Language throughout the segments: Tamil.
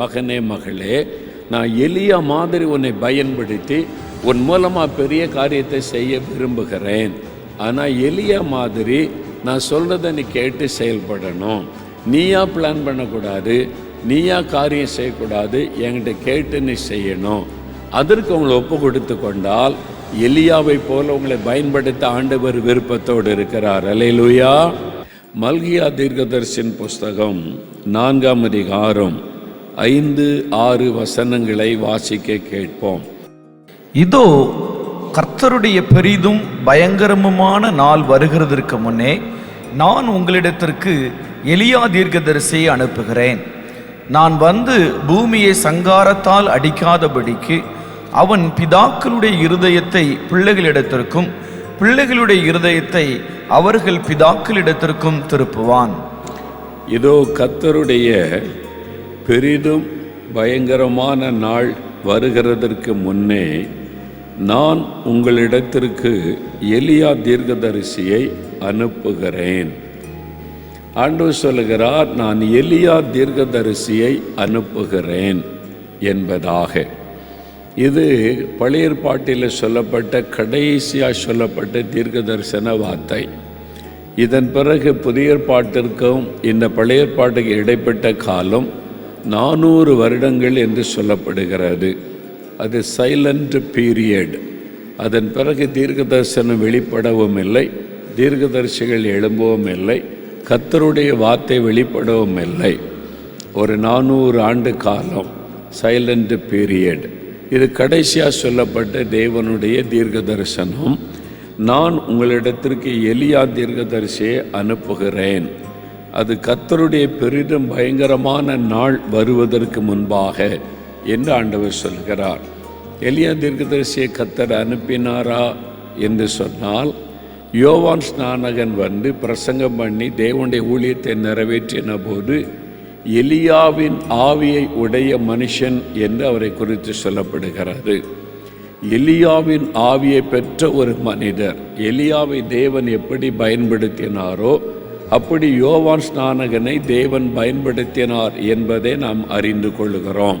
மகனே மகளே நான் எளியா மாதிரி உன்னை பயன்படுத்தி உன் மூலமாக பெரிய காரியத்தை செய்ய விரும்புகிறேன். ஆனால் எளிய மாதிரி நான் சொல்கிறத நீ கேட்டு செயல்படணும். நீயா பிளான் பண்ணக்கூடாது நீயா காரியம் செய்யக்கூடாது என்கிட்ட கேட்டு நீ செய்யணும். அதற்கு உங்களை ஒப்பு கொடுத்து கொண்டால் எலியாவை போல உங்களை பயன்படுத்த ஆண்டவர் விருப்பத்தோடு இருக்கிறார். அலையிலுயா மல்கியா தீர்க்கதர்சின் புஸ்தகம் நான்காம் அதிகாரம் ஐந்து ஆறு வசனங்களை வாசிக்க கேட்போம். இதோ கர்த்தருடைய பெரிதும் பயங்கரமுமான நாள் வருகிறதற்கு முன்னே நான் உங்களிடத்திற்கு எலியா தீர்க்கதரிசியை அனுப்புகிறேன். நான் வந்து பூமியை சங்காரத்தால் அடிக்காதபடிக்கு அவன் பிதாக்களுடைய இருதயத்தை பிள்ளைகளிடத்திற்கும் பிள்ளைகளுடைய இருதயத்தை அவர்கள் பிதாக்களிடத்திற்கும் திருப்புவான். இதோ கத்தருடைய பெரிதும் பயங்கரமான நாள் வருகிறதற்கு முன்னே நான் உங்களிடத்திற்கு எலியா தீர்க்கதரிசியை அனுப்புகிறேன். ஆண்டவர் சொல்லுகிறார் நான் எலியா தீர்க்கதரிசியை அனுப்புகிறேன் என்பதாக. இது பழைய ஏற்பாட்டில் சொல்லப்பட்ட கடைசியாக சொல்லப்பட்ட தீர்க்க தரிசன வார்த்தை. இதன் பிறகு புதிய ஏற்பாட்டிற்கும் இந்த பழைய ஏற்பாட்டுக்கு இடைப்பட்ட காலம் நானூறு வருடங்கள் என்று சொல்லப்படுகிறது. அது சைலண்ட் பீரியட் அதன் பிறகு தீர்க்க தரிசனம் வெளிப்படவும் இல்லை. தீர்க்கதரிசிகள் எழும்பவும் இல்லை. கத்தருடைய வார்த்தை வெளிப்படவும் இல்லை. ஒரு நானூறு ஆண்டு காலம் சைலண்ட் பீரியட் இது கடைசியாக சொல்லப்பட்ட தேவனுடைய தீர்க்க தரிசனம் நான் உங்களிடத்திற்கு எலியா தீர்க்கதரிசியை அனுப்புகிறேன். அது கத்தருடைய பெரிதும் பயங்கரமான நாள் வருவதற்கு முன்பாக என்று ஆண்டவர் சொல்கிறார். எலியா தீர்க்கதரிசியை கத்தர் அனுப்பினாரா என்று சொன்னால் யோவான் ஸ்நானகன் வந்து பிரசங்கம் பண்ணி தேவனுடைய ஊழியத்தை நிறைவேற்றின போது எலியாவின் ஆவியை உடைய மனுஷன் என்று அவரை குறித்து சொல்லப்படுகிறது எலியாவின் ஆவியை பெற்ற ஒரு மனிதர் எலியாவை தேவன் எப்படி பயன்படுத்தினாரோ அப்படி யோவான் ஸ்நானகனை தேவன் பயன்படுத்தினார் என்பதை நாம் அறிந்து கொள்கிறோம்.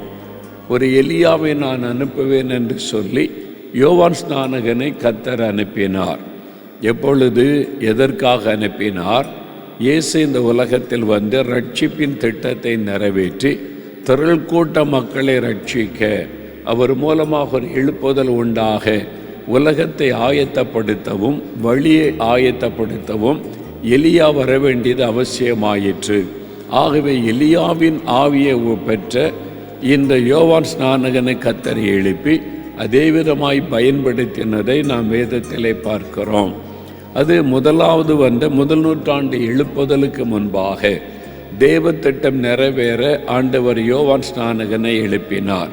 ஒரு எலியாவை நான் அனுப்புவேன் என்று சொல்லி யோவான் ஸ்நானகனை கத்தர் அனுப்பினார். எப்பொழுது? எதற்காக அனுப்பினார்? இயேசு இந்த உலகத்தில் வந்து ரட்சிப்பின் திட்டத்தை நிறைவேற்றி திரள் கூட்ட மக்களை ரட்சிக்க அவர் மூலமாக ஒரு எழுப்புதல் உண்டாக உலகத்தை ஆயத்தப்படுத்தவும் வழியை ஆயத்தப்படுத்தவும் எலியா வர வேண்டியது அவசியமாயிற்று. ஆகவே எலியாவின் ஆவியை பெற்ற இந்த யோவான் ஸ்நானகனை கத்தரை எழுப்பி அதே விதமாய் பயன்படுத்தினதை நாம் வேதத்திலே பார்க்கிறோம். அது முதலாவது வந்த முதல் நூற்றாண்டு எழுப்புதலுக்கு முன்பாக தேவ திட்டம் நிறைவேற ஆண்டவர் யோவான் ஸ்நானகனை எழுப்பினார்.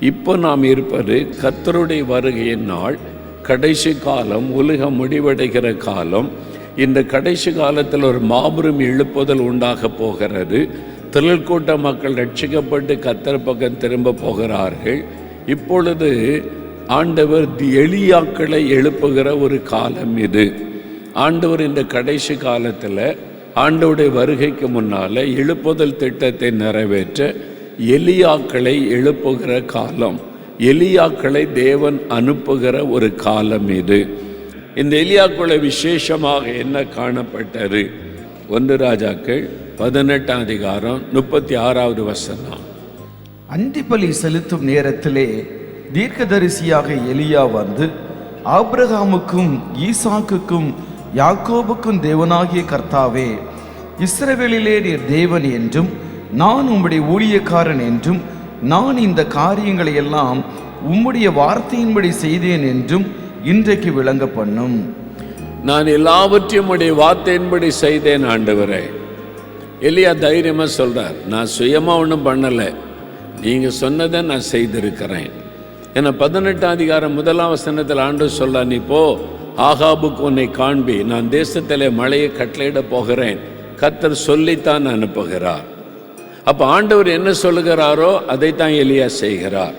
இப்போ நாம் இருப்பது கத்தருடைய வருகையின் நாள் கடைசி காலம் உலகம் முடிவடைகிற காலம் இந்த கடைசி காலத்தில் ஒரு மாபெரும் எழுப்புதல் உண்டாக போகிறது. திரள்கூட்ட மக்கள் ரட்சிக்கப்பட்டு கத்தர் பக்கம் திரும்ப போகிறார்கள். இப்பொழுது ஆண்டவர் தி- எளியாக்களை எழுப்புகிற ஒரு காலம் இது. ஆண்டவர் இந்த கடைசி காலத்தில் ஆண்டவருடைய வருகைக்கு முன்னால் எழுப்புதல் திட்டத்தை நிறைவேற்ற எலியாக்களை எழுப்புகிற காலம். எலியாக்களை தேவன் அனுப்புகிற ஒரு காலம் இது. இந்த எலியாக்குள்ள விசேஷமாக என்ன காணப்பட்டது? ஒன்று ராஜாக்கள் பதினெட்டாம் அதிகாரம் முப்பத்தி ஆறாவது வசனம். அந்திபலி செலுத்தும் நேரத்திலே தீர்க்கதரிசியாக எலியா வந்து ஆப்ரஹாமுக்கும் ஈசாக்குக்கும் யாக்கோபுக்கும் தேவனாகிய கர்த்தாவே இஸ்ரவேலிலே நீர் தேவன் என்றும் நான் உம்முடைய ஊழியக்காரன் என்றும் நான் இந்த காரியங்களை எல்லாம் உம்முடைய வார்த்தையின்படி செய்தேன் என்றும் இன்றைக்கு விளங்க பண்ணும் நான் எல்லாவற்றையும் உடைய வார்த்தையின்படி செய்தேன் ஆண்டவரே. எலியா தைரியமா சொல்றார் நான் சுயமா ஒன்றும் பண்ணலை. நீங்க சொன்னதை நான் செய்திருக்கிறேன். ஏன்னா பதினெட்டாம் அதிகாரம் முதலாம் வசனத்தில் ஆண்டு சொல்ல நீ போ ஆகாபுக்கு உன்னை காண்பி. நான் தேசத்திலே மழையை கட்டளையிட போகிறேன். கத்தர் சொல்லித்தான் அனுப்புகிறார். அப்போ ஆண்டவர் என்ன சொல்லுகிறாரோ அதைத்தான் எலியா செய்கிறார்.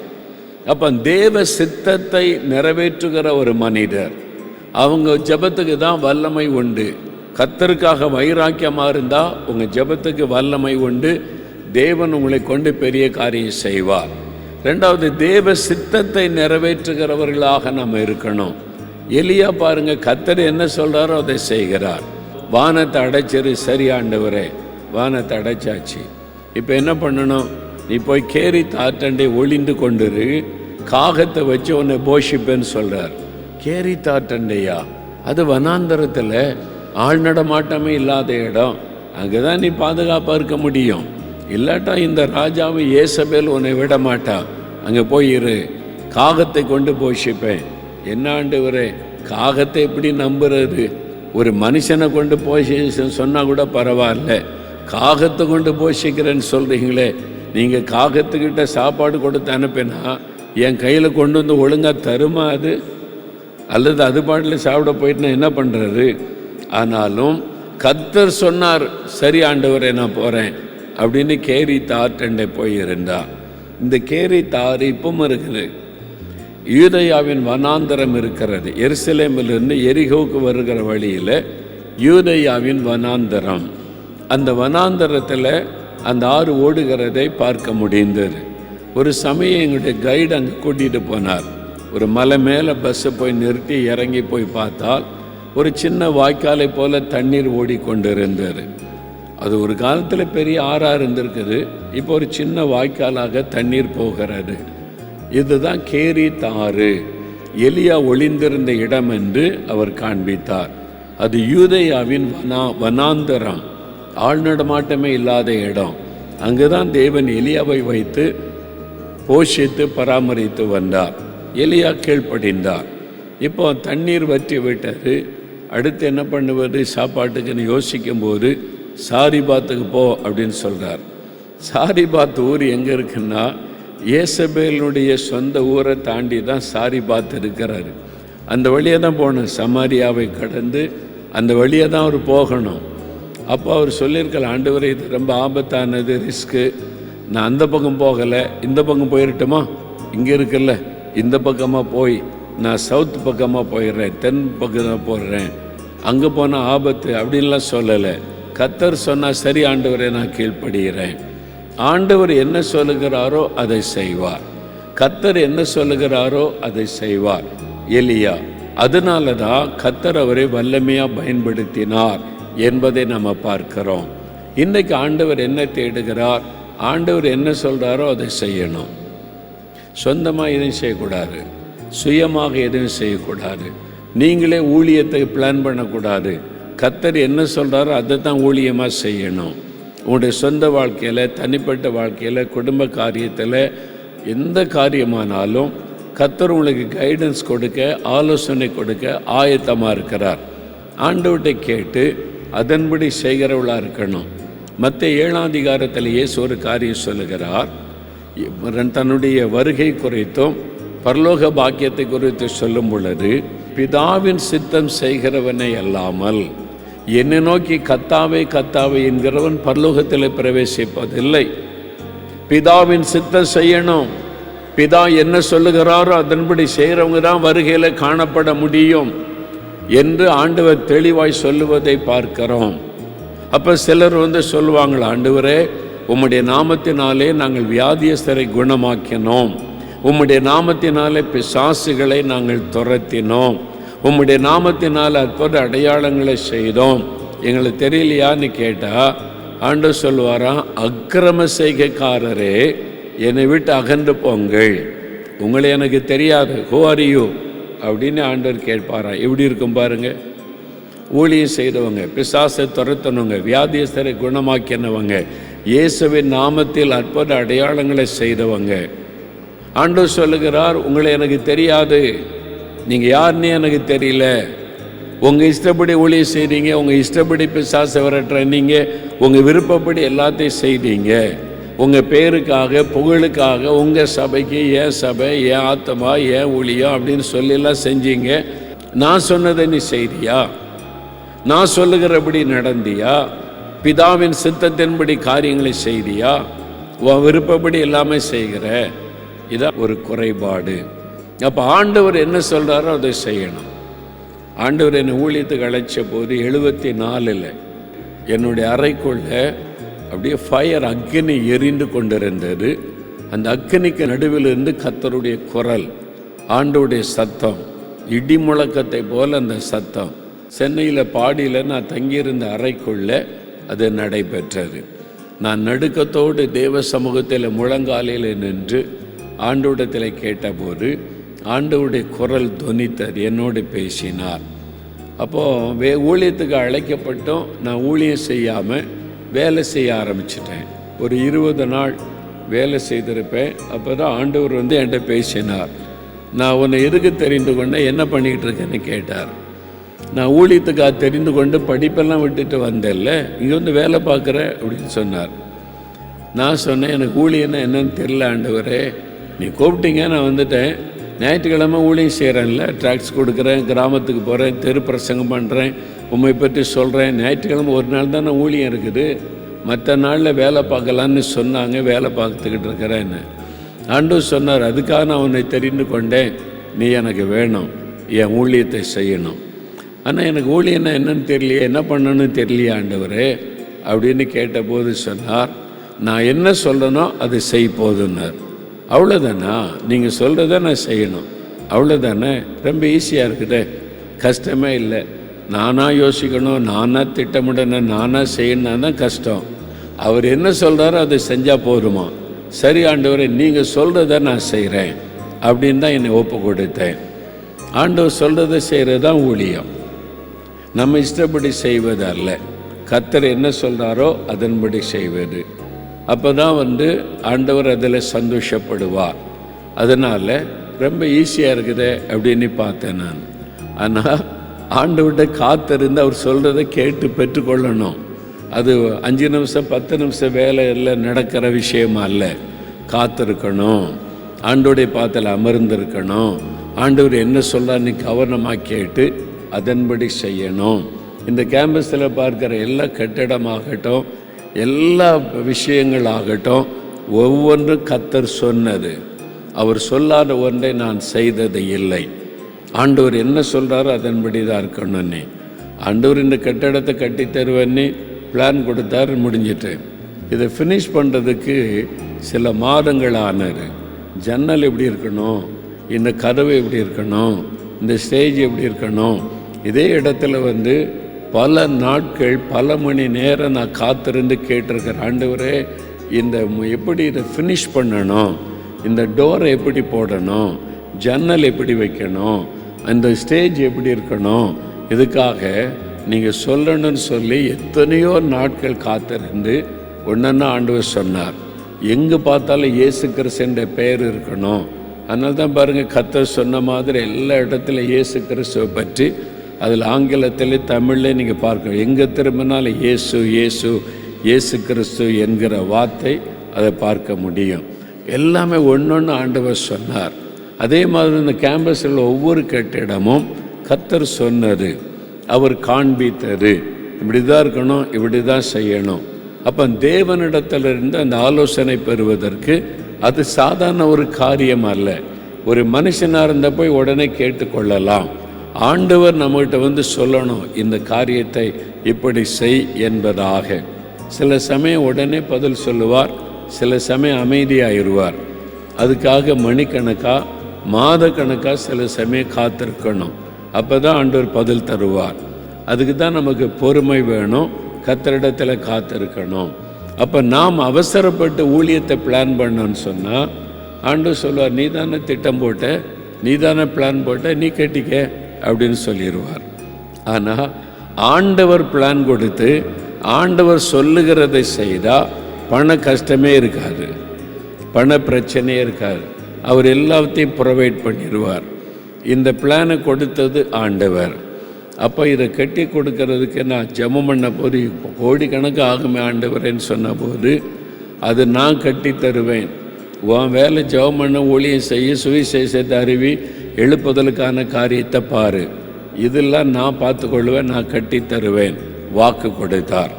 அப்போ தேவ சித்தத்தை நிறைவேற்றுகிற ஒரு மனிதர். அவங்க ஜெபத்துக்கு தான் வல்லமை உண்டு. கத்தருக்காக வைராக்கியமாக இருந்தால் உங்கள் ஜெபத்துக்கு வல்லமை உண்டு. தேவன் உங்களை கொண்டு பெரிய காரியம் செய்வார். ரெண்டாவது தேவ சித்தத்தை நிறைவேற்றுகிறவர்களாக நம்ம இருக்கணும். எளியா பாருங்க கத்தர் என்ன சொல்கிறாரோ அதை செய்கிறார். வானத்தை அடைச்சிரு சரியாண்டவரே வானத்தை அடைச்சாச்சு. இப்போ என்ன பண்ணணும்? நீ போய் கேரி தாட்டண்டை ஒளிந்து கொண்டிரு காகத்தை வச்சு உன்னை போஷிப்பேன்னு சொல்கிறார் கேரி தாட்டண்டையா? அது வனாந்தரத்தில் ஆள் நடமாட்டமே இல்லாத இடம். அங்கே தான் நீ பாதுகாப்பாக இருக்க முடியும். இல்லாட்டா இந்த ராஜாவை ஏசபேல் உன்னை விட மாட்டான் அங்கே போய் இரு காகத்தை கொண்டு போஷிப்பேன். என்னாண்டு ஆண்டவரே காகத்தை எப்படி நம்புறது? ஒரு மனுஷனை கொண்டு போஷின்னு சொன்னால் கூட பரவாயில்ல. காகத்தை கொண்டு போஷிக்கிறேன்னு சொல்கிறீங்களே நீங்கள் காகத்துக்கிட்ட சாப்பாடு கொடுத்து அனுப்பினா என் கையில் கொண்டு வந்து ஒழுங்காக தருமா அது? அல்லது அது பாட்டில் சாப்பிட போயிட்டுனா என்ன பண்ணுறது ஆனாலும் கத்தர் சொன்னார் சரி ஆண்டவரே நான் போகிறேன் அப்படின்னு கேரி தாற்றண்டை போயிருந்தா. இந்த கேரி தாறு இப்பவும் இருக்குது. யூதையாவின் வனாந்தரம் இருக்கிறது. எருசலேமிலிருந்து எரிகோவுக்கு வருகிற வழியில் யூதையாவின் வனாந்தரம். அந்த வனாந்தரத்தில் அந்த ஆறு ஓடுகிறதை பார்க்க முடிந்தது. ஒரு சமயம் எங்களுடைய கைடு அங்கே கூட்டிகிட்டு போனார். ஒரு மலை மேலே பஸ்ஸை போய் நிறுத்தி இறங்கி போய் பார்த்தால் ஒரு சின்ன வாய்க்காலை போல் தண்ணீர் ஓடிக்கொண்டிருந்தது. அது ஒரு காலத்தில் பெரிய ஆறாக இருந்திருக்குது. இப்போ ஒரு சின்ன வாய்க்காலாக தண்ணீர் போகிறது. இதுதான் கேரி தாறு. எலியா ஒளிந்திருந்த இடம் என்று அவர் காண்பித்தார். அது யூதயாவின் வனா வனாந்தரம். ஆள் நடமாட்டமே இல்லாத இடம். அங்குதான் தேவன் எலியாவை வைத்து போஷித்து பராமரித்து வந்தார். எலியா கீழ்ப்படிந்தார். இப்போ தண்ணீர் வற்றி விட்டது. அடுத்து என்ன பண்ணுவது? சாப்பாட்டுக்குன்னு யோசிக்கும்போது சாரிபாத்துக்கு போ அப்படின்னு சொல்கிறார் சாரிபாத் ஊர் எங்கே இருக்குன்னா இயேசபேலுடைய சொந்த ஊரை தாண்டி தான் சாரிபாத் இருக்கிறாரு. அந்த வழியாக தான் போகணும். சமாரியாவை கடந்து அந்த வழியாக தான் அவர் போகணும். அப்போ அவர் சொல்லியிருக்கலாம் ஆண்டவர் இது ரொம்ப ஆபத்தானது ரிஸ்க்கு நான் அந்த பக்கம் போகலை இந்த பக்கம் போயிடட்டுமா இங்கே இருக்குல்ல இந்த பக்கமாக போய் நான் சவுத் பக்கமாக போயிடுறேன் தென் பக்கம் போடுறேன். அங்கே போனால் ஆபத்து அப்படின்லாம் சொல்லலை. கத்தர் சொன்னால் சரி ஆண்டவரை நான் கீழ்ப்படுகிறேன். ஆண்டவர் என்ன சொல்லுகிறாரோ அதை செய்வார். கத்தர் என்ன சொல்லுகிறாரோ அதை செய்வார். எலியா அதனால தான் கத்தர் அவரை வல்லமையாக பயன்படுத்தினார். என்பதை நம்ம பார்க்கிறோம். இன்றைக்கு ஆண்டவர் என்ன தேடுகிறார்? ஆண்டவர் என்ன சொல்கிறாரோ அதை செய்யணும். சொந்தமாக எதுவும் செய்யக்கூடாது. சுயமாக எதுவும் செய்யக்கூடாது. நீங்களே ஊழியத்தை பிளான் பண்ணக்கூடாது. கத்தர் என்ன சொல்கிறாரோ அதை தான் ஊழியமாக செய்யணும். உங்களுடைய சொந்த வாழ்க்கையில் தனிப்பட்ட வாழ்க்கையில் குடும்ப காரியத்தில் எந்த காரியமானாலும் கத்தர் உங்களுக்கு கைடன்ஸ் கொடுக்க ஆலோசனை கொடுக்க ஆயத்தமாக இருக்கிறார். ஆண்டவர்கிட்ட கேட்டு அதன்படி செய்கிறவளாக இருக்கணும். மற்ற ஏழாம் அதிகாரத்தில் ஒரு காரியம் சொல்லுகிறார். தன்னுடைய வருகை குறித்தும் பரலோக பாக்கியத்தை குறித்து சொல்லும் பொழுது பிதாவின் சித்தம் செய்கிறவனை அல்லாமல் என்னை நோக்கி கத்தாவே கத்தாவே என்கிறவன் பரலோகத்தில் பிரவேசிப்பதில்லை. பிதாவின் சித்தம் செய்யணும். பிதா என்ன சொல்லுகிறாரோ அதன்படி செய்கிறவங்க தான் வருகையில் காணப்பட முடியும். என்று ஆண்டவர் தெளிவாய் சொல்லுவதை பார்க்கிறோம். அப்போ சிலர் வந்து சொல்லுவாங்களா ஆண்டவரே உம்முடைய நாமத்தினாலே நாங்கள் வியாதியஸ்தரை குணமாக்கினோம். உம்முடைய நாமத்தினாலே பிசாசுகளை நாங்கள் துரத்தினோம். உம்முடைய நாமத்தினால் அற்புத அடையாளங்களை செய்தோம். எங்களுக்கு தெரியலையான்னு கேட்டால் ஆண்டு சொல்லுவாராம் அக்கிரம செய்கைக்காரரே என்னை விட்டு அகன்று போங்கள். உங்களை எனக்கு தெரியாது. ஹோ ஆர் யூ அப்படின்னு ஆண்டவர் கேட்பாரா எப்படி இருக்கும் பாருங்க? ஊழியம் செய்தவங்க பிசாசை துரத்தினவங்க வியாதியஸ்தரை குணமாக்கினவங்க இயேசுவின் நாமத்தில் அற்புத அடையாளங்களை செய்தவங்க. ஆண்டவர் சொல்லுகிறார் உங்களை எனக்கு தெரியாது. நீங்கள் யாருன்னு எனக்கு தெரியல. உங்கள் இஷ்டப்படி ஊழியம் செய்கிறீங்க உங்கள் இஷ்டப்படி பிசாசை விரட்டுறீங்க உங்கள் விருப்பப்படி எல்லாத்தையும் செய்கிறீங்க உங்கள் பேருக்காக புகழுக்காக உங்கள் சபைக்கு ஏன் சபை ஏன் ஆத்தமா ஏன் ஒளியா அப்படின்னு சொல்லிலாம் செஞ்சீங்க. நான் சொன்னதை நீ செய்தியா? நான் சொல்லுகிறபடி நடந்தியா? பிதாவின் சித்தத்தின்படி காரியங்களை செய்தியா? உன் விருப்பப்படி எல்லாமே செய்கிற. இதான் ஒரு குறைபாடு. அப்போ ஆண்டவர் என்ன சொல்கிறாரோ அதை செய்யணும். ஆண்டவர் என்னை ஊழியத்துக்கு அழைச்ச போது எழுபத்தி நாலில் என்னுடைய அறைக்குள்ள அப்படியே ஃபயர் அக்கினி எரிந்து கொண்டிருந்தது. அந்த அக்கினிக்கு நடுவில் இருந்து கத்தருடைய குரல் ஆண்டவுடைய சத்தம் இடி முழக்கத்தை போல் அந்த சத்தம். சென்னையில் பாடியில் நான் தங்கியிருந்த அறைக்குள்ளே அது நடைபெற்றது. நான் நடுக்கத்தோடு தேவ சமூகத்தில் முழங்காலில் நின்று ஆண்டோடத்தில் கேட்டபோது ஆண்டவுடைய குரல் தொனித்தது என்னோடு பேசினார். அப்போது வே ஊழியத்துக்கு அழைக்கப்பட்டோம். நான் ஊழியம் செய்யாமல் வேலை செய்ய ஆரம்பிச்சிட்டேன். ஒரு இருபது நாள் வேலை செய்திருப்பேன். அப்போ தான் ஆண்டவர் வந்து என்கிட்ட பேசினார். நான் உன்னை எதுக்கு தெரிந்து கொண்டேன்? என்ன பண்ணிக்கிட்டு இருக்கேன்னு கேட்டார். நான் ஊழியத்துக்காக தெரிந்து கொண்டு படிப்பெல்லாம் விட்டுட்டு வந்தேன்ல இங்கே வந்து வேலை பார்க்குற அப்படின்னு சொன்னார். நான் சொன்னேன் எனக்கு ஊழியன்னா என்னன்னு தெரில ஆண்டவரே. நீ கூப்பிட்டீங்க நான் வந்துட்டேன். ஞாயிற்றுக்கிழமை ஊழியம் செய்கிறேன்ல ட்ராக்ஸ் கொடுக்குறேன் கிராமத்துக்கு போகிறேன் தெரு பிரசங்கம் பண்ணுறேன் உண்மை பற்றி சொல்கிறேன் ஞாயிற்றுக்கிழமை ஒரு நாள் தானே ஊழியம் இருக்குது. மற்ற நாளில் வேலை பார்க்கலான்னு சொன்னாங்க வேலை பார்த்துக்கிட்டு இருக்கிறேன்னு. ஆண்டும் சொன்னார் அதுக்காக நான் உன்னை தெரிந்து கொண்டேன். நீ எனக்கு வேணும். என் ஊழியத்தை செய்யணும். ஆனால் எனக்கு ஊழியன்னா என்னன்னு தெரியலையே என்ன பண்ணணும்னு தெரியலையே ஆண்டவர் அப்படின்னு கேட்டபோது சொன்னார் நான் என்ன சொல்லணும் அது செய் போதுன்னார். அவ்வளோதானா நீங்கள் சொல்கிறத நான் செய்யணும். அவ்வளோதானே ரொம்ப ஈஸியாக இருக்குதே. கஷ்டமே இல்லை. நானாக யோசிக்கணும் நானாக திட்டமிடணும் நானாக செய்யணும் தான் கஷ்டம். அவர் என்ன சொல்கிறாரோ அதை செஞ்சால் போதுமா? சரி ஆண்டவரே நீங்கள் சொல்கிறத நான் செய்கிறேன் அப்படின்னு தான் என்னை ஒப்பு கொடுத்தேன். ஆண்டவர் சொல்கிறத செய்கிறது தான் ஊழியம். நம்ம இஷ்டப்படி செய்வது அல்ல. கத்தர் என்ன சொல்கிறாரோ அதன்படி செய்வது. அப்போ தான் வந்து ஆண்டவர் அதில் சந்தோஷப்படுவார். அதனால் ரொம்ப ஈஸியாக இருக்குது அப்படின்னு பார்த்தேன் நான். ஆனால் ஆண்டவர்கிட்ட காத்திருந்து அவர் சொல்கிறத கேட்டு பெற்றுக்கொள்ளணும். அது அஞ்சு நிமிஷம் பத்து நிமிஷம் வேலையில் நடக்கிற விஷயமா இல்லை காத்திருக்கணும். ஆண்டோடைய பாத்தில் அமர்ந்திருக்கணும். ஆண்டவர் என்ன சொல்கிறான்னு கவனமாக கேட்டு அதன்படி செய்யணும். இந்த கேம்பஸில் பார்க்குற எல்லா கட்டிடமாகட்டும் எல்லா விஷயங்களாகட்டும் ஒவ்வொன்றும் கத்தர் சொன்னது. அவர் சொல்லாத ஒன்றை நான் செய்தது இல்லை. ஆண்டவர் என்ன சொல்கிறாரோ அதன்படி தான் இருக்கணும்னே ஆண்டவர் இந்த கட்டடத்தை கட்டி தருவேன்னு பிளான் கொடுத்தாரு முடிஞ்சிட்டு. இதை ஃபினிஷ் பண்ணுறதுக்கு சில மாதங்கள் ஆனது. ஜன்னல் எப்படி இருக்கணும்? இந்த கதவு எப்படி இருக்கணும்? இந்த ஸ்டேஜ் எப்படி இருக்கணும்? இதே இடத்துல வந்து பல நாட்கள் பல மணி நேரம் நான் காத்திருந்து கேட்டிருக்கிறேன் ஆண்டவரே இந்த எப்படி இதை ஃபினிஷ் பண்ணணும்? இந்த டோரை எப்படி போடணும்? ஜன்னல் எப்படி வைக்கணும்? அந்த ஸ்டேஜ் எப்படி இருக்கணும்? இதுக்காக நீங்கள் சொல்லணும்னு சொல்லி எத்தனையோ நாட்கள் காத்திருந்து ஒன்றா ஆண்டவர் சொன்னார். எங்கே பார்த்தாலும் இயேசு கிறிஸ்துன்ற பெயர் இருக்கணும். அதனால தான் பாருங்கள் கத்தர் சொன்ன மாதிரி எல்லா இடத்துலையும் இயேசு கிறிஸ்துவை பற்றி அதில் ஆங்கிலத்தில் தமிழில் நீங்கள் பார்க்கணும் எங்கே திரும்பினாலும் இயேசு இயேசு இயேசு கிறிஸ்து என்கிற வார்த்தை அதை பார்க்க முடியும். எல்லாமே ஒன்று ஒன்று ஆண்டவர் சொன்னார். அதே மாதிரி இந்த கேம்பஸில் ஒவ்வொரு கட்டிடமும் கத்தர் சொன்னது அவர் காண்பித்தது. இப்படி தான் இருக்கணும் இப்படி தான் செய்யணும். அப்போ தேவனிடத்திலிருந்து அந்த ஆலோசனை பெறுவதற்கு அது சாதாரண ஒரு காரியம் அல்ல. ஒரு மனுஷனாக இருந்த போய் உடனே கேட்டுக்கொள்ளலாம். ஆண்டவர் நம்மகிட்ட வந்து சொல்லணும் இந்த காரியத்தை இப்படி செய் என்பதாக. சில சமயம் உடனே பதில் சொல்லுவார் சில சமயம் அமைதியாயிருவார். அதுக்காக மணிக்கணக்காக மாத கணக்காக சில சமயம் காத்திருக்கணும். அப்போ தான் ஆண்டவர் பதில் தருவார். அதுக்கு தான் நமக்கு பொறுமை வேணும் கத்தரிடத்தில் காத்திருக்கணும். அப்போ நாம் அவசரப்பட்டு ஊழியத்தை பிளான் பண்ணோன்னு சொன்னால் ஆண்டு சொல்லுவார் நீ தானே திட்டம் போட்ட நீ தானே பிளான் போட்ட நீ கேட்டிக்க. அப்படின்னு சொல்லிடுவார் ஆனால் ஆண்டவர் பிளான் கொடுத்து ஆண்டவர் சொல்லுகிறதை செய்தால் பண கஷ்டமே இருக்காது. பண பிரச்சனையே இருக்காது. அவர் எல்லாத்தையும் ப்ரொவைட் பண்ணிடுவார் இந்த பிளானை கொடுத்தது ஆண்டவர். அப்போ இதை கட்டி கொடுக்கறதுக்கு நான் ஜெபம் பண்ண போது இப்போ கோடிக்கணக்கு ஆகுமே ஆண்டவரேன்னு சொன்ன போது அது நான் கட்டி தருவேன். உன் வேலை ஜெபம் பண்ண ஊழியம் செய்ய சுவிசேஷத்தை அறிவி எழுப்புதலுக்கான காரியத்தை பாரு. இதெல்லாம் நான் பார்த்துக்கொள்வேன் நான் கட்டி தருவேன். வாக்கு கொடுத்தார்.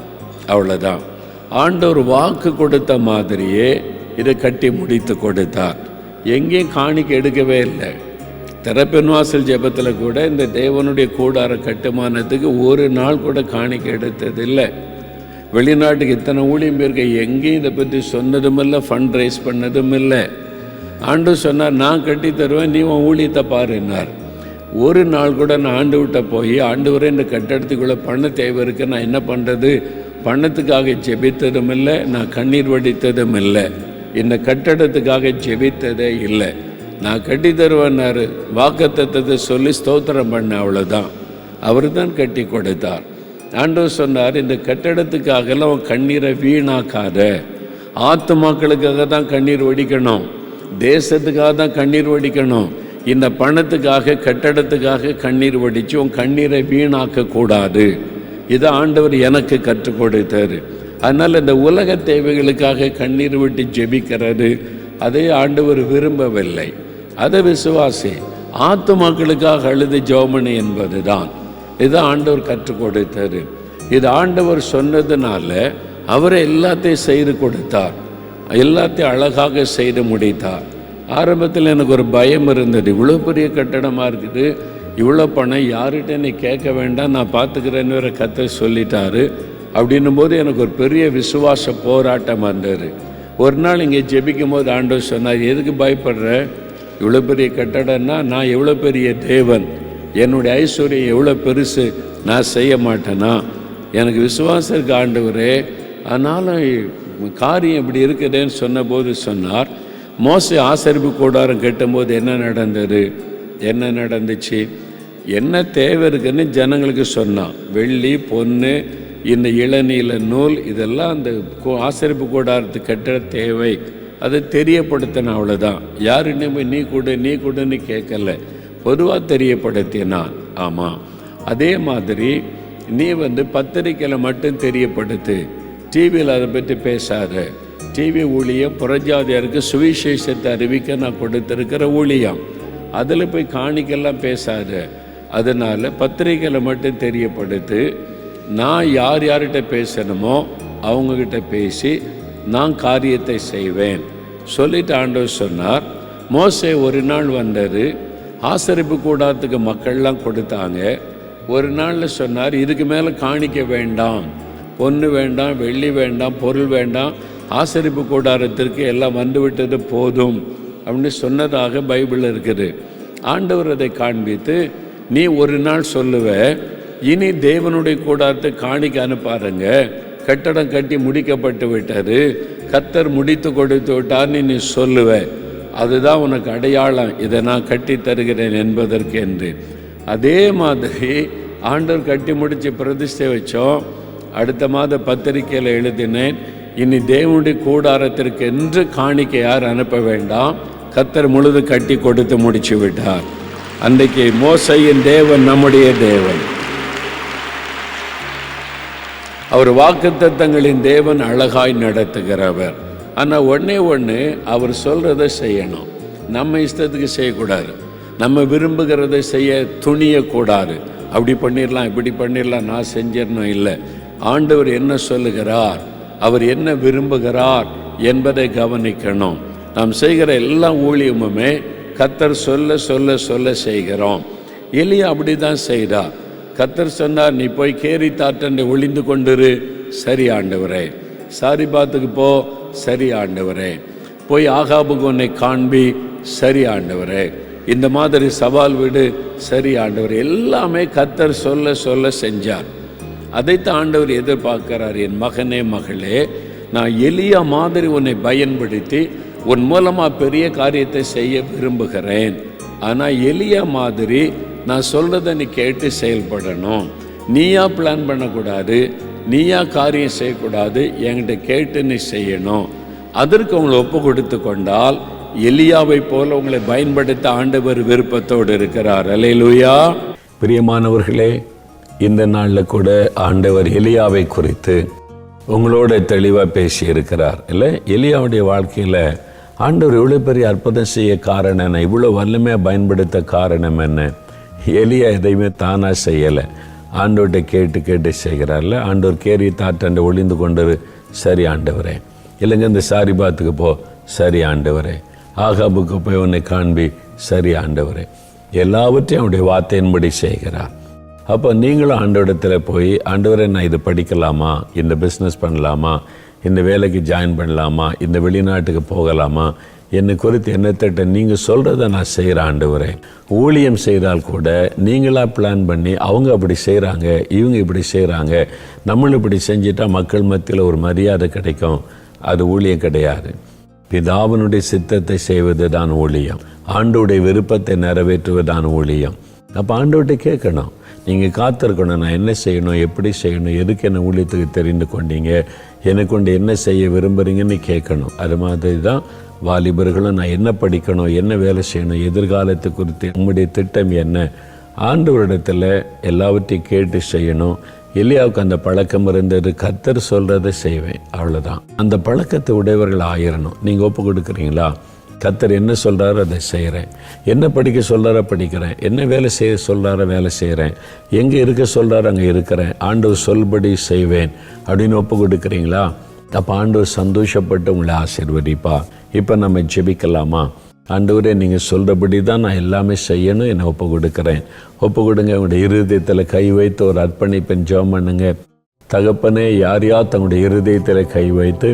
அவ்வளோதான் ஆண்டவர் வாக்கு கொடுத்த மாதிரியே இதை கட்டி முடித்து கொடுத்தார். எங்கேயும் காணிக்கு எடுக்கவே இல்லை. திறப்பின் வாசல் ஜெபத்தில் கூட இந்த தேவனுடைய கூடார கட்டுமானத்துக்கு ஒரு நாள் கூட காணிக்க எடுத்ததில்லை. வெளிநாட்டுக்கு இத்தனை ஊழியம் பேருக்கு எங்கேயும் இதை பற்றி சொன்னதும் இல்லை ஃபண்ட் ரைஸ் பண்ணதும் இல்லை ஆண்டு சொன்னார் நான் கட்டி தருவேன் நீ உன் ஊழியத்தை பாருன்னார் ஒரு நாள் கூட நான் ஆண்டு விட்ட போய் ஆண்டு வரை இந்த கட்டடத்துக்குள்ளே பண்ண தேவை இருக்கு நான் என்ன பண்ணுறது பணத்துக்காக ஜெபித்ததும் இல்லை நான் கண்ணீர் வடித்ததும் இல்லை. இந்த கட்டடத்துக்காக ஜெபித்ததே இல்லை. நான் கட்டி தருவேன்னாரு. வாக்குத்தத்தத்தை சொல்லி ஸ்தோத்திரம் பண்ண அவ்வளோதான் அவர் தான் கட்டி கொடுத்தார். ஆண்டவர் சொன்னார் இந்த கட்டடத்துக்காகலாம் உன் கண்ணீரை வீணாக்காத. ஆத்துமாக்களுக்காக தான் கண்ணீர் வடிக்கணும். தேசத்துக்காக தான் கண்ணீர் வடிக்கணும். இந்த பணத்துக்காக கட்டடத்துக்காக கண்ணீர் வடித்து உன் கண்ணீரை வீணாக்கக்கூடாது. இதை ஆண்டவர் எனக்கு கற்றுக் கொடுத்தார். அதனால் இந்த உலக தேவைகளுக்காக கண்ணீர் விட்டு ஜெபிக்கிறது. அதை ஆண்டவர் விரும்பவில்லை. அதை விசுவாசி ஆத்துமாக்களுக்காக அழுது ஜோமனி என்பது தான் இதை ஆண்டவர் கற்றுக் கொடுத்தார். இது ஆண்டவர் சொன்னதுனால அவரை எல்லாத்தையும் செய்து கொடுத்தார். எல்லாத்தையும் அழகாக செய்து முடித்தார் ஆரம்பத்தில் எனக்கு ஒரு பயம் இருந்தது. இவ்வளோ பெரிய கட்டடமாக இருக்குது. இவ்வளோ பணம் யார்கிட்ட நீ கேட்க வேண்டாம் நான் பார்த்துக்கிறேன்னு வேற கத்த சொல்லிட்டாரு. அப்படின்னும் போது எனக்கு ஒரு பெரிய விசுவாச போராட்டம் வந்தது. ஒரு நாள் இங்கே ஜெபிக்கும் போது ஆண்டவர் சொன்னார் எதுக்கு பயப்படுற? இவ்வளோ பெரிய கட்டடம்னா நான் எவ்வளோ பெரிய தேவன்? என்னுடைய ஐஸ்வர்யம் எவ்வளோ பெருசு? நான் செய்ய மாட்டேனா? எனக்கு விசுவாசம் இருக்கு ஆண்டவரே. ஆனாலும் காரியம் இப்படி இருக்குதுன்னு சொன்னபோது சொன்னார். மோச ஆசரிப்பு கூடாரம் கட்டும்போது என்ன நடந்தது? என்ன நடந்துச்சு? என்ன தேவை இருக்குன்னு ஜனங்களுக்கு சொன்னான். வெள்ளி பொண்ணு இந்த இளநீல நூல் இதெல்லாம் அந்த ஆசரிப்பு கூடாரத்துக்கு கட்டுற தேவை. அதை தெரியப்படுத்தின அவ்வளோதான் யாருன்னு போய் நீ கொடு நீ கொடுன்னு கேட்கல. பொதுவாக தெரியப்படுத்தினான். ஆமாம் அதே மாதிரி நீ வந்து பத்திரிக்கையில் மட்டும் தெரியப்படுத்து. டிவியில் அதை பற்றி பேசாரு டிவி ஊழியம் புறஜாதியாருக்கு சுவிசேஷத்தை அறிவிக்க நான் கொடுத்துருக்கிற ஊழியம். அதில் போய் காணிக்கெல்லாம் பேசாரு அதனால் பத்திரிக்கையில் மட்டும் தெரியப்படுத்து நான் யார் யார்கிட்ட பேசணுமோ அவங்கக்கிட்ட பேசி நான் காரியத்தை செய்வேன். சொல்லிட்டு ஆண்டவர் சொன்னார். மோசே ஒரு நாள் வந்தது. ஆசரிப்பு கூடாரத்துக்கு மக்கள்லாம் கொடுத்தாங்க. ஒரு நாளில் சொன்னார் இதுக்கு மேலே காணிக்க வேண்டாம். பொண்ணு வேண்டாம் வெள்ளி வேண்டாம் பொருள் வேண்டாம் ஆசரிப்பு கூடாரத்திற்கு எல்லாம் வந்துவிட்டது போதும் அப்படின்னு சொன்னதாக பைபிள் இருக்குது. ஆண்டவர் அதை காண்பித்து நீ ஒரு நாள் சொல்லுவ இனி தேவனுடைய கூடாரத்தை காணிக்க அனுப்பாருங்க கட்டடம் கட்டி முடிக்கப்பட்டு விட்டது. கத்தர் முடித்து கொடுத்து விட்டார்னு நீ சொல்லுவ. அதுதான் உனக்கு அடையாளம். இதை நான் கட்டி தருகிறேன் என்பதற்கு என்று அதே மாதிரி ஆண்டவர் கட்டி முடித்து பிரதிஷ்டை வச்சோம். அடுத்த மாத பத்திரிகையில் எழுதினேன். இனி தேவனுடைய கூடாரத்திற்கு என்று காணிக்கை யார் அனுப்ப வேண்டாம். கத்தர் முழுது கட்டி கொடுத்து முடிச்சு விட்டார். அன்றைக்கு மோசையின் தேவன் நம்முடைய தேவன். அவர் வாக்குத்தத்தங்களின் தேவன் அழகாய் நடத்துகிறவர். ஆனால் ஒன்றே ஒன்று அவர் சொல்கிறத செய்யணும். நம்ம இஷ்டத்துக்கு செய்யக்கூடாது. நம்ம விரும்புகிறத செய்ய துணியக்கூடாது. அப்படி பண்ணிடலாம் இப்படி பண்ணிடலாம் நான் செஞ்சிடணும் இல்லை. ஆண்டவர் என்ன சொல்லுகிறார்? அவர் என்ன விரும்புகிறார் என்பதை கவனிக்கணும். நாம் செய்கிற எல்லா ஊழியமுமே கத்தர் சொல்ல சொல்ல சொல்ல செய்கிறோம். எலியா அப்படி தான் செய்தார். கத்தர் சொன்னார் நீ போய் கேரி தாட்டண்டை ஒளிந்து கொண்டிரு சரி ஆண்டவரே. சாரி பாத்துக்கு போ சரி ஆண்டவரே. போய் ஆகாபுக்கு உன்னை காண்பி சரி ஆண்டவரே. இந்த மாதிரி சவால் விடு சரி ஆண்டவர். எல்லாமே கத்தர் சொல்ல சொல்ல செஞ்சார். அதைத்தான் ஆண்டவர் எதிர்பார்க்கிறார் என் மகனே மகளே நான் எளிய மாதிரி உன்னை பயன்படுத்தி உன் மூலமாக பெரிய காரியத்தை செய்ய விரும்புகிறேன். ஆனால் எளிய மாதிரி நான் சொல்கிறத நீ கேட்டு செயல்படணும். நீயா பிளான் பண்ணக்கூடாது. நீயா காரியம் செய்யக்கூடாது. என்கிட்ட கேட்டு நீ செய்யணும். அதற்கு உங்களை ஒப்பு கொடுத்து கொண்டால் எலியாவை போல உங்களை பயன்படுத்த ஆண்டவர் விருப்பத்தோடு இருக்கிறார். அலையலுயா பிரியமானவர்களே இந்த நாளில் கூட ஆண்டவர் எலியாவை குறித்து உங்களோட தெளிவாக பேசி இருக்கிறார் இல்லை எலியாவுடைய வாழ்க்கையில் ஆண்டவர் இவ்வளோ பெரிய அற்புதம் செய்ய காரணம் என்ன? இவ்வளோ வல்லமையாக பயன்படுத்த காரணம் என்ன? எலியா எதையுமே தானாக செய்யலை. ஆண்டோர்கிட்ட கேட்டு கேட்டு செய்கிறார்ல ஆண்டோர் கேரி தாட்டண்டை ஒளிந்து கொண்டு சரி ஆண்டவரே. இல்லைங்க இந்த சாரிபாத்துக்கு போ. சரி ஆண்டவரே. ஆகாபுக்கு போய் உன்னை காண்பி. சரி ஆண்டவரே. எல்லாவற்றையும் அவருடைய வார்த்தையின்படி செய்கிறார். அப்போ நீங்களும் ஆண்டவரிடத்தில் போய் ஆண்டவரை நான் இது படிக்கலாமா? இந்த பிஸ்னஸ் பண்ணலாமா? இந்த வேலைக்கு ஜாயின் பண்ணலாமா? இந்த வெளிநாட்டுக்கு போகலாமா? என்னை குறித்து என்ன திட்ட நீங்கள் சொல்கிறத நான் செய்கிறேன் ஆண்டவரே. ஊழியம் செய்தால் கூட நீங்களாக பிளான் பண்ணி அவங்க அப்படி செய்கிறாங்க இவங்க இப்படி செய்கிறாங்க நம்மளும் இப்படி செஞ்சிட்டா மக்கள் மத்தியில் ஒரு மரியாதை கிடைக்கும். அது ஊழியம் கிடையாது. பிதாவினுடைய சித்தத்தை செய்வது தான் ஊழியம். ஆண்டோடைய விருப்பத்தை நிறைவேற்றுவதான் ஊழியம். அப்போ ஆண்டோட்ட கேட்கணும். நீங்கள் காத்திருக்கணும். நான் என்ன செய்யணும்? எப்படி செய்யணும்? எதுக்கு என்ன ஊழியத்துக்கு தெரிந்து கொண்டீங்க? எனக்கு கொண்டு என்ன செய்ய விரும்புகிறீங்கன்னு கேட்கணும். அது மாதிரி தான் வாலிபர்களும் நான் என்ன படிக்கணும்? என்ன வேலை செய்யணும்? எதிர்காலத்து குறித்து உங்களுடைய திட்டம் என்ன? ஆண்டவரிடத்தில் எல்லாவற்றையும் கேட்டு செய்யணும். எலியாவுக்கு அந்த பழக்கம் இருந்தது. கத்தர் சொல்கிறத செய்வேன். அவ்வளோதான் அந்த பழக்கத்தை உடையவர்கள் ஆயிரணும். நீங்கள் ஒப்பு கொடுக்குறீங்களா? கத்தர் என்ன சொல்கிறாரோ அதை செய்கிறேன் என்ன படிக்க சொல்கிறாரோ படிக்கிறேன். என்ன வேலை செய்ய சொல்கிறாரோ வேலை செய்கிறேன் எங்கே இருக்க சொல்கிறாரோ அங்கே இருக்கிறேன். ஆண்டவர் சொல்படி செய்வேன். அப்படின்னு ஒப்பு கொடுக்குறீங்களா? அப்போ ஆண்டவர் சந்தோஷப்பட்டு உங்களை ஆசிர்வதிப்பா. இப்போ நம்ம ஜெபிக்கலாமா? ஆண்டவரே நீங்கள் சொல்கிறபடி தான் நான் எல்லாமே செய்யணும். என்னை ஒப்பு கொடுக்குறேன். ஒப்பு கொடுங்க உங்களுடைய இருதயத்தில் கை வைத்து ஒரு அர்ப்பணிப்பெண் ஜெபம் பண்ணுங்க. தகப்பனே யார் யார் தங்களுடைய இருதயத்தில் கை வைத்து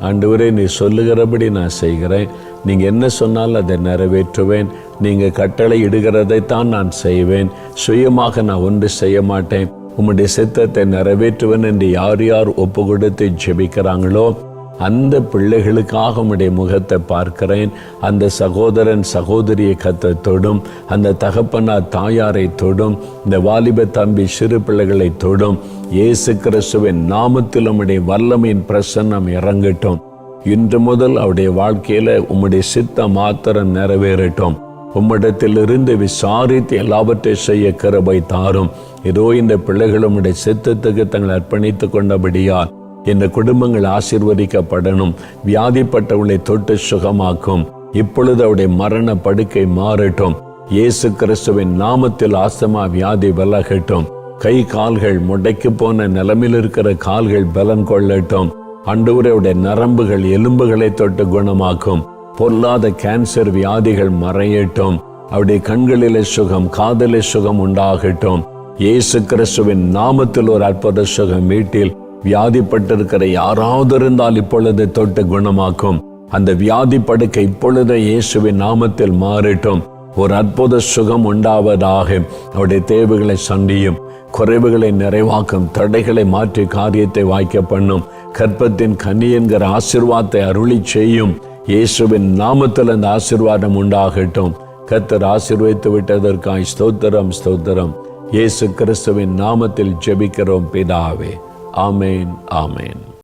ஆண்டவரே நீ சொல்லுகிறபடி நான் செய்கிறேன். நீங்கள் என்ன சொன்னாலும் அதை நிறைவேற்றுவேன். நீங்கள் கட்டளை இடுகிறதைத்தான் நான் செய்வேன். சுயமாக நான் ஒன்று செய்ய மாட்டேன். உம்முடைய சித்தத்தை நிறைவேற்றுவேன் என்று யார் யார் ஒப்பு கொடுத்து ஜெபிக்கிறாங்களோ அந்த பிள்ளைகளுக்காக உடைய முகத்தை பார்க்கிறேன். அந்த சகோதரன் சகோதரியை கத்தை தொடும். அந்த தகப்பனா தாயாரை தொடும். இந்த வாலிப தம்பி சிறு பிள்ளைகளை தொடும். இயேசு கிறிஸ்துவின் நாமத்தில் உம்முடைய வல்லமையின் பிரசன்னம் இறங்கட்டும். இன்று முதல் அவருடைய வாழ்க்கையில உம்முடைய சித்த மாத்திரம் நிறைவேறட்டும். உம்மிடத்திலிருந்து விசாரித்து எல்லாவற்றை செய்ய கருபை தாரும். இதோ இந்த பிள்ளைகள் உம்முடைய சித்தத்துக்கு தங்களை அர்ப்பணித்துக் கொண்டபடியால் இந்த குடும்பங்கள் ஆசிர்வதிக்கப்படணும் வியாதிப்பட்டவர்களை தொட்டு சுகமாக்கும். இப்பொழுது அவருடைய மரண படுக்கை மாறட்டும். இயேசு கிறிஸ்துவின் நாமத்தில் ஆஸ்தமா வியாதி விலகட்டும். கை கால்கள் முடைக்கு போன நிலமில் இருக்கிற கால்கள் பலன் கொள்ளட்டும். அண்டவருடைய நரம்புகள் எலும்புகளை தொட்டு குணமாக்கும். பொல்லாத கேன்சர் வியாதிகள் மறையட்டும். அவருடைய கண்களிலே சுகம் காதலே சுகம் உண்டாகட்டும். இயேசு கிறிஸ்துவின் நாமத்தில் ஒரு அற்புத சுகம் வீட்டில் வியாதிப்பட்டிருக்கிற யாராவது இருந்தால் இப்பொழுது தொட்டு குணமாக்கும். அந்த வியாதி படுக்கை இப்பொழுது இயேசுவின் நாமத்தில் மாறட்டும். ஒரு அற்புத சுகம் உண்டாவதாக அவருடைய தேவைகளை சந்தியும் குறைவுகளை நிறைவாக்கும் தடைகளை மாற்றி காரியத்தை வாய்க்க பண்ணும் கற்பத்தின் கனி என்கிற ஆசிர்வாதத்தை அருளி செய்யும் இயேசுவின் நாமத்தில் அந்த ஆசிர்வாதம் உண்டாகட்டும். கத்தர் ஆசிர்வதித்து விட்டதற்காய் ஸ்தோத்திரம் ஸ்தோத்திரம். இயேசு கிறிஸ்துவின் நாமத்தில் ஜெபிக்கிறோம் பிதாவே. ஆமேன் ஆமேன்